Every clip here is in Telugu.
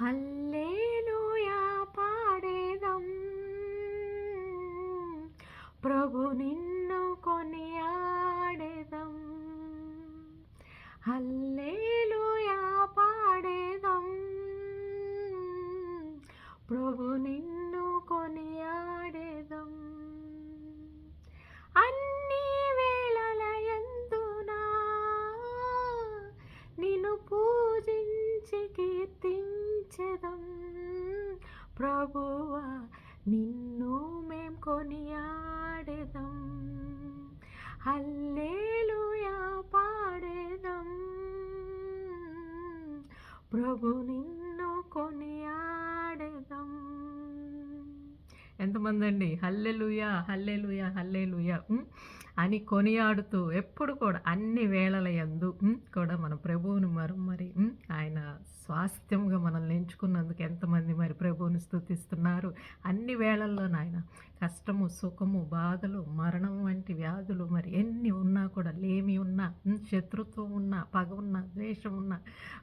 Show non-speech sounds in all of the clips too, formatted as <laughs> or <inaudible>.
హల్లేలూయా పాడేదం. ప్రభు నిన్ను కొని ఆడేదం హల్లేలూయా పాడేదం. ప్రభు నిన్ను హల్లేలూయా పాడేదం. ప్రభు నిన్ను కొనియాడేదం. ఎంతమంది అండి హల్లెలుయా హల్లెలుయా. హల్లెలుయా అని కొనియాడుతూ ఎప్పుడు కూడా అన్ని వేళల ఎందు కూడా మన ప్రభువుని మరి మరి ఆయన స్వాస్థ్యంగా మనల్ని ఎంచుకున్నందుకు ఎంతమంది మరి ప్రభువుని స్తుతిస్తున్నారు. వేళల్లో నాయన కష్టము సుఖము బాధలు మరణం వంటి వ్యాధులు మరి ఎన్ని ఉన్నా కూడా లేమి ఉన్నా శత్రుత్వం ఉన్నా పగ ఉన్నా ద్వేషం ఉన్నా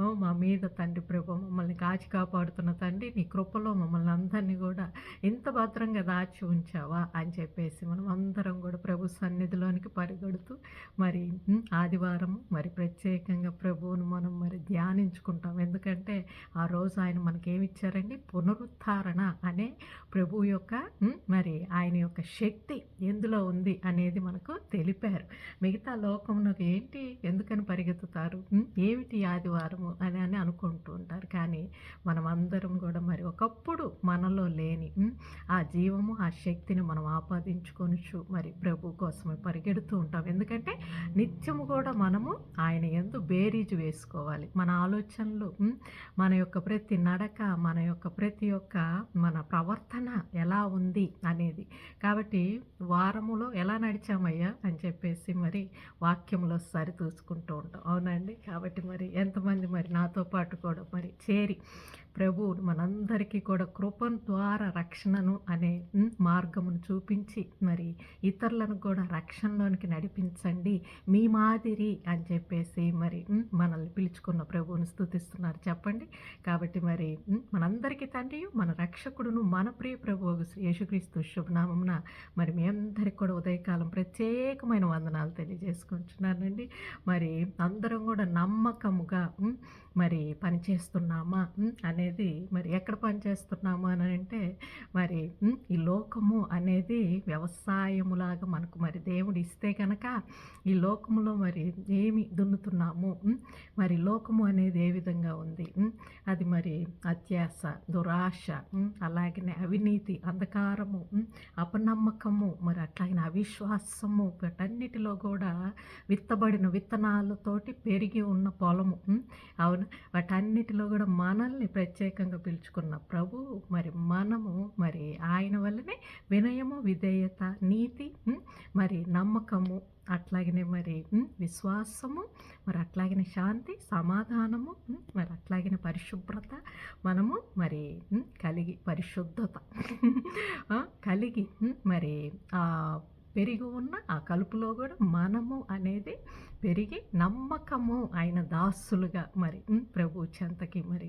ఓ మా మీద తండ్రి ప్రభు మమ్మల్ని కాచి కాపాడుతున్న తండ్రి నీ కృపలో మమ్మల్ని అందరినీ కూడా ఇంత భద్రంగా దాచి ఉంచావా అని చెప్పేసి మనం అందరం కూడా ప్రభు సన్నిధిలోనికి పరిగెడుతూ మరి ఆదివారం మరి ప్రత్యేకంగా ప్రభువును మనం మరి ధ్యానించుకుంటాం. ఎందుకంటే ఆ రోజు ఆయన మనకేమిచ్చారండి పునరుద్ధారణ అనే ప్రభు యొక్క మరి ఆయన యొక్క శక్తి ఎందులో ఉంది అనేది మనకు తెలిపారు. మిగతా లోకమునకు ఏంటి ఎందుకని పరిగెత్తుతారు ఏమిటి ఆదివారము అని అని అనుకుంటూ ఉంటారు. కానీ మనం అందరం కూడా మరి ఒకప్పుడు మనలో లేని ఆ జీవము ఆ శక్తిని మనం ఆపాదించుకొనుచు మరి ప్రభు కోసమే పరిగెడుతూ ఉంటాం. ఎందుకంటే నిత్యము కూడా మనము ఆయన ఎందు బేరీజు వేసుకోవాలి. మన ఆలోచనలు మన యొక్క ప్రతి నడక మన యొక్క ప్రతి ఒక్క మన ప్రవర్తన ఎలా ఉంది అనేది. కాబట్టి వారములో ఎలా నడిచామయ్యా అని చెప్పేసి మరి వాక్యంలో సరితూసుకుంటూ ఉంటాం. అవునండి కాబట్టి మరి ఎంతమంది మరి నాతో పాటు కూడా మరి చేరి ప్రభు మనందరికీ కూడా కృప ద్వారా రక్షణను అనే మార్గమును చూపించి మరి ఇతరులను కూడా రక్షణలోనికి నడిపించండి. మీ మాదిరి అని చెప్పేసి మరి మనల్ని పిలుచుకున్న ప్రభువుని స్థుతిస్తున్నారు చెప్పండి. కాబట్టి మరి మనందరికీ తండ్రి మన రక్షకుడును మన ప్రియ ప్రభు యేసుక్రీస్తు శుభనామమున మరి మీ అందరికి కూడా ఉదయకాలం ప్రత్యేకమైన వందనాలు తెలియజేసుకుంటున్నానండి. మరి అందరం కూడా నమ్మకముగా మరి పనిచేస్తున్నామా చేస్తున్నామా? అనేది మరి ఎక్కడ పనిచేస్తున్నామా అని అంటే మరి ఈ లోకము అనేది వ్యవసాయములాగా మనకు మరి దేవుడు ఇస్తే కనుక ఈ లోకములో మరి ఏమి దున్నుతున్నాము? మరి లోకము అనేది ఏ విధంగా ఉంది? అది మరి అత్యాస దురాశ అలాగనే అవినీతి అంధకారము అపనమ్మకము మరి అట్లాగే అవిశ్వాసము వీటన్నిటిలో కూడా విత్తబడిన విత్తనాలతోటి పెరిగి ఉన్న పొలము. అవును వాటన్నిటిలో కూడా మనల్ని ప్రత్యేకంగా పిలుచుకున్న ప్రభు మరి మనము మరి ఆయన వల్లనే వినయము విధేయత నీతి మరి నమ్మకము అట్లాగనే మరి విశ్వాసము మరి అట్లాగనే శాంతి సమాధానము మరి అట్లాగనే పరిశుభ్రత మనము మరి కలిగి పరిశుద్ధత <laughs> కలిగి మరి ఆ పెరిగి ఉన్న ఆ కలుపులో కూడా మనము అనేది పెరిగి నమ్మకము ఆయన దాసులుగా మరి ప్రభు చెంతకి మరి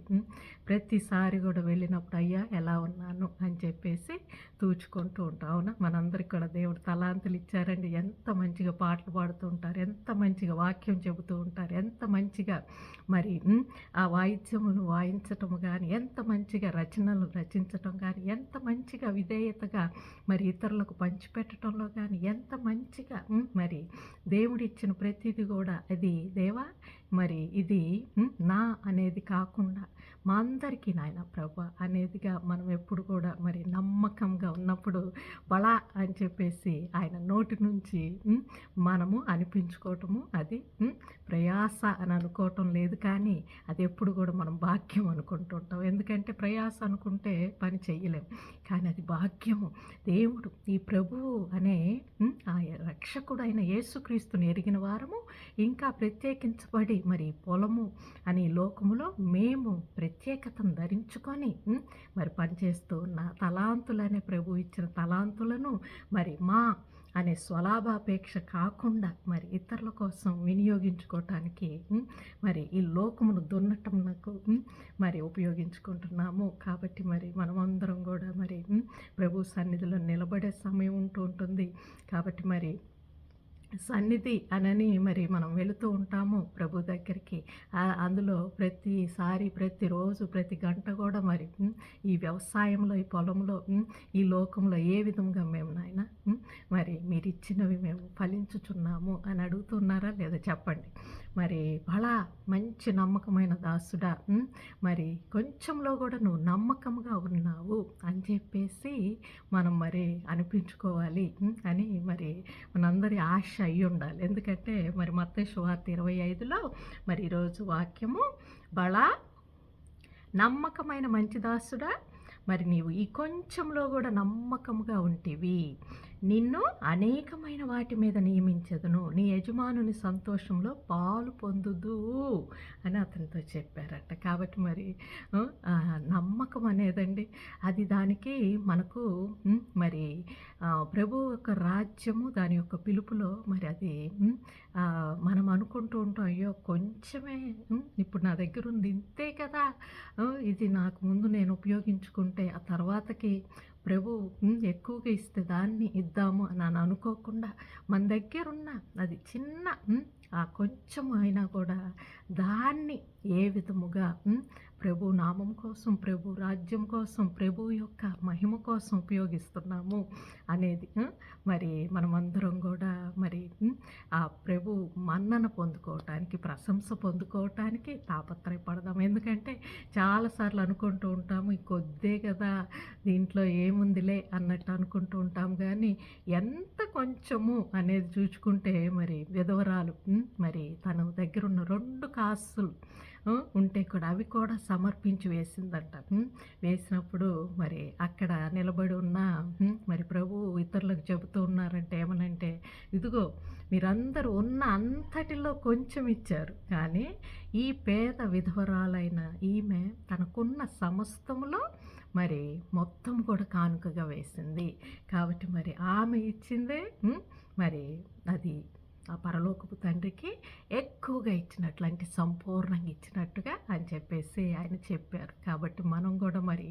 ప్రతిసారి కూడా వెళ్ళినప్పుడు అయ్యా ఎలా ఉన్నాను అని చెప్పేసి తూచుకుంటూ ఉంటాం. అవునా? మనందరికి కూడా దేవుడు తలాంతులు ఇచ్చారండి. ఎంత మంచిగా పాటలు పాడుతూ ఉంటారు ఎంత మంచిగా వాక్యం చెబుతూ ఉంటారు ఎంత మంచిగా మరి ఆ వాయిద్యమును వాయించటం కానీ ఎంత మంచిగా రచనలు రచించటం కానీ ఎంత మంచిగా విధేయతగా మరి ఇతరులకు పంచిపెట్టడంలో కానీ ఎంత మంచిగా మరి దేవుడిచ్చిన ప్రతిదీ కూడా. అది దేవా? మరి ఇది నా అనేది కాకుండా మా అందరికీ నాయన ప్రభు అనేదిగా మనం ఎప్పుడు కూడా మరి నమ్మకంగా ఉన్నప్పుడు బలా అని చెప్పేసి ఆయన నోటి నుంచి మనము అనిపించుకోవటము అది ప్రయాస అని అనుకోవటం లేదు కానీ అది ఎప్పుడు కూడా మనం భాగ్యం అనుకుంటుంటాం ఎందుకంటే ప్రయాస అనుకుంటే పని చెయ్యలేం. కానీ అది భాగ్యము. దేవుడు ఈ ప్రభువు అనే ఆ రక్షకుడైన యేసుక్రీస్తుని ఎరిగిన వారము ఇంకా ప్రత్యేకించబడి మరి పొలము అనే లోకములో మేము ప్రత్యేకతను ధరించుకొని మరి పనిచేస్తూ ఉన్న తలాంతులనే ప్రభు ఇచ్చిన తలాంతులను మరి మా అనే స్వలాభాపేక్ష కాకుండా మరి ఇతరుల కోసం వినియోగించుకోవటానికి మరి ఈ లోకమును దున్నటంకు నాకు మరి ఉపయోగించుకుంటున్నాము. కాబట్టి మరి మనమందరం కూడా మరి ప్రభు సన్నిధిలో నిలబడే సమయం ఉంటూ ఉంటుంది. కాబట్టి మరి సన్నిధి అనని మరి మనం వెళుతూ ఉంటాము ప్రభు దగ్గరికి. అందులో ప్రతిసారి ప్రతిరోజు ప్రతి గంట కూడా మరి ఈ వ్యవసాయంలో ఈ పొలంలో ఈ లోకంలో ఏ విధంగా మేము నాయన మరి మీరు ఇచ్చినవి మేము ఫలించుచున్నాము అని అడుగుతున్నారా లేదా చెప్పండి. మరి బలా మంచి నమ్మకమైన దాసుడా మరి కొంచెంలో కూడా నువ్వు నమ్మకంగా ఉన్నావు అని చెప్పేసి మనం మరి అనిపించుకోవాలి అని మరి మనందరి ఆశ అయి ఉండాలి. ఎందుకంటే మరి మత్తే శువార్త ఇరవై ఐదులో మరి ఈరోజు వాక్యము బళ నమ్మకమైన మంచి దాసుడా మరి నీవు ఈ కొంచెంలో కూడా నమ్మకముగా ఉంటివి. నిన్ను అనేకమైన వాటి మీద నియమించదును. నీ యజమానుని సంతోషంలో పాలు పొందుదు అని అతనితో చెప్పారట. కాబట్టి మరి నమ్మకం అనేదండి. అది దానికి మనకు మరి ప్రభు యొక్క రాజ్యము దాని యొక్క పిలుపులో మరి అది మనం అనుకుంటూ ఉంటాం అయ్యో కొంచెమే ఇప్పుడు నా దగ్గర ఉంది ఇంతే కదా ఇది నాకు ముందు నేను ఉపయోగించుకుంటే ఆ తర్వాతకి ప్రభు ఎక్కువగా ఇస్తే దాన్ని ఇద్దాము అని అని అనుకోకుండా మన దగ్గర ఉన్న అది చిన్న ఆ కొంచెం అయినా కూడా దాన్ని ఏ విధముగా ప్రభు నామం కోసం ప్రభు రాజ్యం కోసం ప్రభు యొక్క మహిమ కోసం ఉపయోగిస్తున్నాము అనేది మరి మనమందరం కూడా మరి ఆ ప్రభు మన్నన పొందుకోవటానికి ప్రశంస పొందుకోవటానికి తాపత్రయపడదాం. ఎందుకంటే చాలాసార్లు అనుకుంటూ ఉంటాము కొద్దే కదా దీంట్లో ఏముందిలే అన్నట్టు అనుకుంటూ ఉంటాం. కానీ ఎంత కొంచెము అనేది చూచుకుంటే మరి విధవరాలు మరి తన దగ్గర ఉన్న రెండు కాసులు ఉంటే కూడా అవి కూడా సమర్పించి వేసిందంట. వేసినప్పుడు మరి అక్కడ నిలబడి ఉన్న మరి ప్రభు ఇతరులకు చెబుతూ ఉన్నారంటే ఏమనంటే ఇదిగో మీరందరూ ఉన్న అంతటిలో కొంచెం ఇచ్చారు కానీ ఈ పేద విధవరాలైన ఈమె తనకున్న సమస్తములో మరి మొత్తం కూడా కానుకగా వేసింది. కాబట్టి మరి ఆమె ఇచ్చిందే మరి అది ఆ పరలోకపు తండ్రికి ఎక్కువగా ఇచ్చినట్లు అంటే సంపూర్ణంగా ఇచ్చినట్టుగా అని చెప్పేసి ఆయన చెప్పారు. కాబట్టి మనం కూడా మరి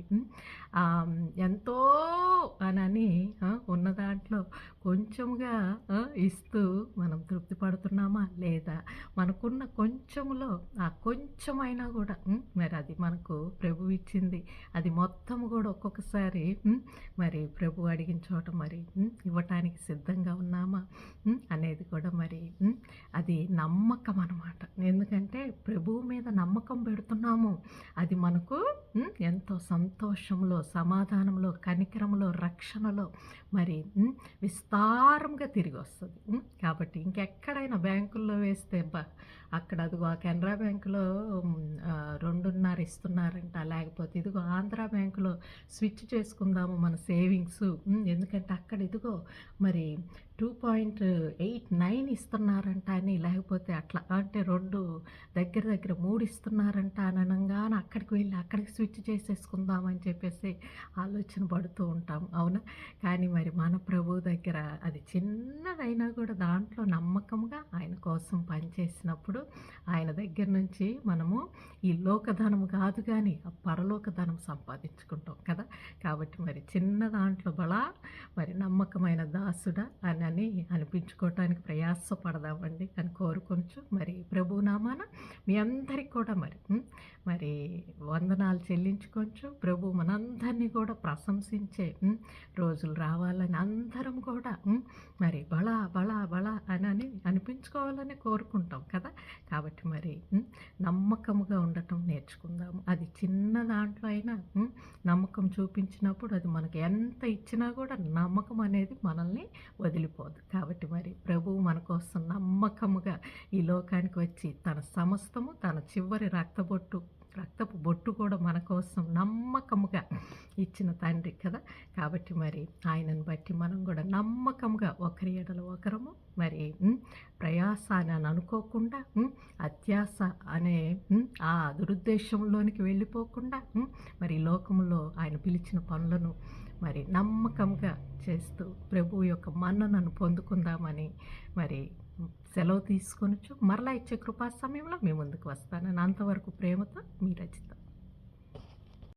ఎంతో అనని ఉన్న దాంట్లో కొంచెంగా ఇస్తూ మనం తృప్తి పడుతున్నామా లేదా మనకున్న కొంచెంలో ఆ కొంచెమైనా కూడా మరి అది మనకు ప్రభు ఇచ్చింది. అది మొత్తం కూడా ఒక్కొక్కసారి మరి ప్రభు అడిగిన చోట మరి ఇవ్వటానికి సిద్ధంగా ఉన్నామా అనేది కూడా మరి మరి అది నమ్మకం అనమాట ఎందుకంటే ప్రభువు మీద నమ్మకం పెడుతున్నాము. అది మనకు ఎంతో సంతోషంలో సమాధానంలో కనికరంలో రక్షణలో మరి విస్తారంగా తిరిగి వస్తుంది. కాబట్టి ఇంకెక్కడైనా బ్యాంకుల్లో వేస్తే బా అక్కడ అదిగో కెనరా బ్యాంకులో రెండున్నర ఇస్తున్నారంట. లేకపోతే ఇదిగో ఆంధ్ర బ్యాంకులో స్విచ్ చేసుకుందాము మన సేవింగ్స్. ఎందుకంటే అక్కడ ఇదిగో మరి టూ పాయింట్ ఎయిట్ నైన్ ఇస్తున్నారంట అని లేకపోతే అట్లా అంటే రెండు దగ్గర దగ్గర మూడు ఇస్తున్నారంట అని అనగానే అక్కడికి వెళ్ళి అక్కడికి స్విచ్ చేసేసుకుందామని చెప్పేసి ఆలోచన పడుతూ ఉంటాం. అవునా? కానీ మరి మన ప్రభు దగ్గర అది చిన్నదైనా కూడా దాంట్లో నమ్మకంగా ఆయన కోసం పనిచేసినప్పుడు ఆయన దగ్గర నుంచి మనము ఈ లోకధనం కాదు కానీ ఆ పరలోకధనం సంపాదించుకుంటాం కదా? కాబట్టి మరి చిన్న దాంట్లో బలా మరి నమ్మకమైన దాసుడా అని అని అనిపించుకోవటానికి ప్రయాసపడదామండి. అని కోరుకొంచు మరి ప్రభు నామాన మీ అందరికి కూడా మరి మరి వందనాలు చెల్లించుకొంచు ప్రభు మనందరినీ కూడా ప్రశంసించే రోజులు రావాలని అందరం కూడా మరి బళ బళ బళ అని అని అనిపించుకోవాలని కోరుకుంటాం కదా. కాబట్టి మరి నమ్మకముగా ఉండటం నేర్చుకుందాము. అది చిన్న దాంట్లో అయినా నమ్మకం చూపించినప్పుడు అది మనకు ఎంత ఇచ్చినా కూడా నమ్మకం అనేది మనల్ని వదిలిపోదు కాబట్టి మరి ప్రభువు మన కోసం నమ్మకముగా ఈ లోకానికి వచ్చి తన సమస్తము తన చివరి రక్తబొట్టు రక్తపు బొట్టు కూడా మన కోసం నమ్మకముగా ఇచ్చిన తండ్రి కదా. కాబట్టి మరి ఆయనను బట్టి మనం కూడా నమ్మకంగా ఒకరి ఎడల ఒకరము మరి ప్రయాసాన్ని ప్రయాస అని అనుకోకుండా అత్యాస అనే ఆ దురుద్దేశంలోనికి వెళ్ళిపోకుండా మరి ఈ లోకంలో ఆయన పిలిచిన పనులను మరి నమ్మకంగా చేస్తూ ప్రభు యొక్క మన్ననను పొందుకుందామని మరి సెలవు తీసుకొనొచ్చు. మరలా ఇచ్చే కృపా సమయంలో మీ ముందుకు వస్తానని అంతవరకు ప్రేమతో మీ రచిత